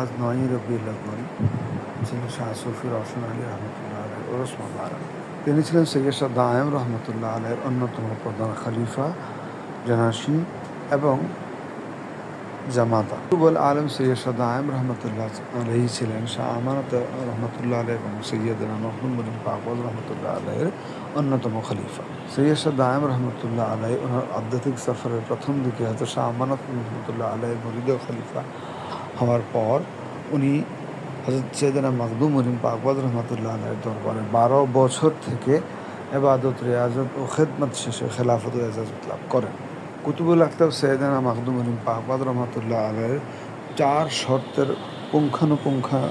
আজ নয়ই রবিউল আউ্বাল ছিল শাহ সুফি রওশন আলী রহমতুল্লাহ আলাই ওরস মোবারক। তিনি ছিলেন সৈয়দ শাহ দায়েম রহমতুল্লাহ আলাইয়ের অন্যতম প্রধান খলিফা জানাসি এবং জামাতা। বল আলম সৈয়দ শাহ দায়েম রহমতুল্লাহ আলহী ছিলেন শাহ আমানত রহমতুল্লাহ আলাই এবং সৈয়দনা মহমুদ পাকওয়াজ রহমতুল্লাহ আলাইয়ের অন্যতম খলিফা। সৈয়দ শাহ দায়েম রহমতুল্লাহ আলাই ওনার আধ্যাত্মিক সফরের প্রথম দিকে হয়তো শাহ আমানত রহমতুল্লাহ আলাইয়ের মরিদ খলিফা হওয়ার পর উনি হজরত সৈয়দনা মখদুম মরিম পাকবাদ রহমতুল্লাহ আলাইয়ের দরবারে বারো বছর থেকে এবাদত, রেয়াজত ও খেদমত শেষে খেলাফত এজাজত লাভ করেন। কুতুবুল আখতাব সৈয়দানা মাহদুম আলিম পাকবাদ রহমতুল্লাহ আলের চার শর্তের পুঙ্খানুপুঙ্খা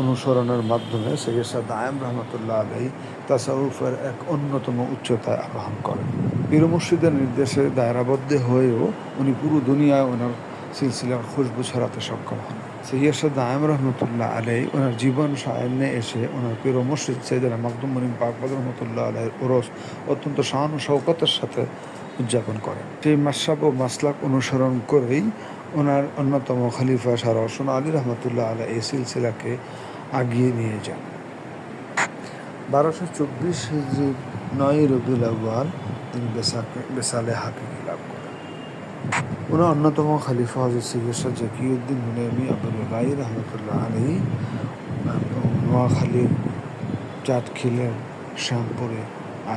অনুসরণের মাধ্যমে সৈয়দ শাহ দায়েম রহমতুল্লাহ আলাই তাসাউফের এক অন্যতম উচ্চতায় আরোহণ করেন। পীর মুর্শিদের নির্দেশে দায়রাবদ্ধ হয়েও উনি পুরো দুনিয়ায় ওনার সিলসিলার খুশবু ছড়াতে সক্ষম হন। সৈয়দ শাহ দায়েম রহমতুল্লাহ আলাই ওনার জীবন সায়নে এসে ওনার পীর মুর্শিদ সৈয়দানা মাকদুম মনিম পাকবাদ রহমতুল্লাহ আলাইয়ের ওরস অত্যন্ত শান ও শৌকতের সাথে উদযাপন করেন। সেই মাসাব ও মাসলাক অনুসরণ করেই ওনার অন্যতম খলিফা শাহ রসন আলী রহমতুল্লাহ আলা এই সিলসিলাকে আগিয়ে নিয়ে যান। বারোশো চব্বিশ নয় রবিউল আউ্বাল তিনি বেসাকে বেসালে করেন ওনার অন্যতম খলিফা হজরত সৈয়দ জাকিউদ্দিন মুনেমি আবুল্লাহ রহমতুল্লাহ আলী নোয়াখালীর চাটখিলের শ্যামপুরে